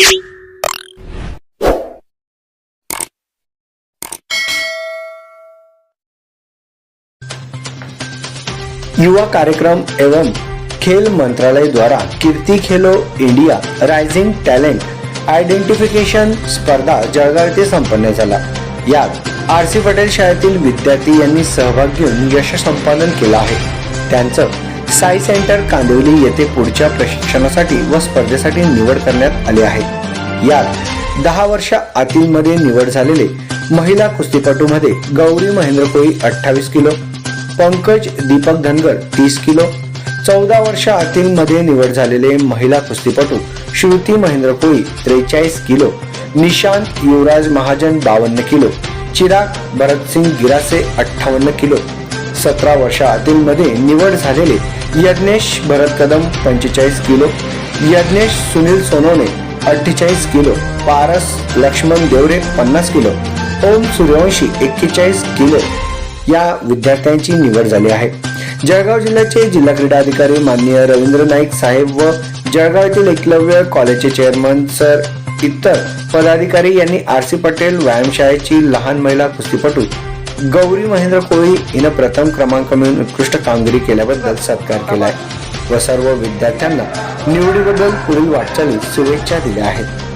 युवा कार्यक्रम एवं खेल मंत्रालय द्वारा Kirti Khelo India rising talent identification स्पर्धा जळगाव येथे संपन्न झाला. यात आर सी पटेल शाळेतील विद्यार्थी यांनी सहभाग घेऊन यश संपादन केलं आहे. त्यांचं साई सेंटर कांदिवली येथे पुढच्या प्रशिक्षणासाठी व स्पर्धेसाठी निवड करण्यात आली आहे. यात दहा वर्ष आतीमध्ये निवड झालेले महिला कुस्तीपटूमध्ये गौरी महेंद्र कोळी अठ्ठावीस किलो पंकज दीपक धनगर तीस किलो चौदा वर्ष आतीमध्ये निवड झालेले महिला कुस्तीपटू श्रुती महेंद्र कोळी त्रेचाळीस किलो निशांत युवराज महाजन बावन्न किलो चिराग भरतसिंग गिरासे अठ्ठावन्न किलो सतरा वर्ष निवड झालेले यज्ञेश भरत कदम पंचेचाळीस किलो यज्ञेश सुनील सोनवणे अठ्ठेचाळीस किलो पारस लक्ष्मण देवरे पन्नास किलो ओम सूर्यवंशी एक्केचाळीस किलो या विद्यार्थ्यांची निवड झाली आहे. जळगाव जिल्ह्याचे जिल्हा क्रीडा अधिकारी माननीय रवींद्र नाईक साहेब व जळगाव येथील एकलव्य कॉलेजचे चेअरमन सर इतर पदाधिकारी यांनी आर सी पटेल व्यायामशाळेची लहान महिला कुस्तीपटू गौरी महेंद्र कोळी हिनं प्रथम क्रमांक मिळून उत्कृष्ट कामगिरी केल्याबद्दल सत्कार केलाय. व सर्व विद्यार्थ्यांना निवडीबद्दल पुढील वाटचालीस शुभेच्छा दिल्या आहेत.